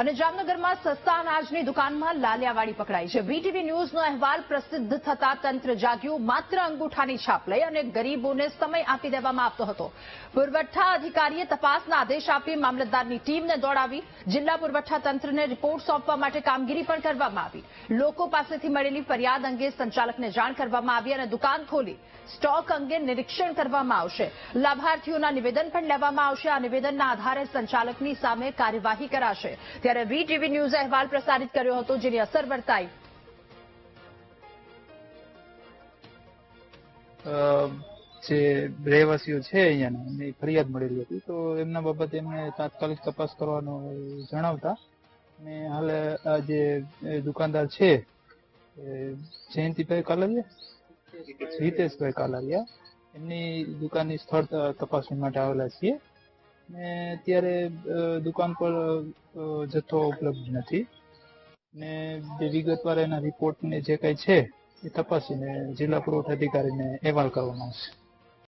અને જામનગરમાં સસ્તા અનાજની દુકાનમાં લાલિયાવાડી પકડાઈ છે. વીટીવી ન્યૂઝનો અહેવાલ પ્રસિદ્ધ થતા તંત્ર જાગ્યું. માત્ર અંગૂઠાની છાપ લઈ અને ગરીબોને સમય આપી દેવામાં આવતો હતો. પુરવઠા અધિકારીએ તપાસના આદેશ આપી મામલતદારની ટીમને દોડાવી. જિલ્લા પુરવઠા તંત્રને રિપોર્ટ સોંપવા માટે કામગીરી પણ કરવામાં આવી. લોકો પાસેથી મળેલી ફરિયાદ અંગે સંચાલકને જાણ કરવામાં આવી અને દુકાન ખોલી. સ્ટોક અંગે નિરીક્ષણ કરવામાં આવશે. લાભાર્થીઓના નિવેદન પણ લેવામાં આવશે. આ નિવેદનના આધારે સંચાલકની સામે કાર્યવાહી કરાશે. ત્યારે વીટીવી ન્યૂઝે અહેવાલ પ્રસારિત કર્યો હતો, જેની અસર વર્તાઈ. જે રહેવાસીઓ છે અહીંયાના ફરિયાદ મળેલી હતી. તો એમના બાબતે એમને તાત્કાલિક તપાસ કરવાનો જણાવતા અને હાલે આ જે દુકાનદાર છે જયંતિભાઈ કાલારિયા, હિતેશભાઈ કાલારિયા, એમની દુકાનની સ્થળ તપાસણી માટે આવેલા છીએ. ને અત્યારે દુકાન પર જથ્થો ઉપલબ્ધ નથી. ને જે વિગતવાર એના રિપોર્ટ ને જે કઈ છે, એ તપાસીને જિલ્લા પુરવઠા અધિકારીને અહેવાલ કરવામાં આવશે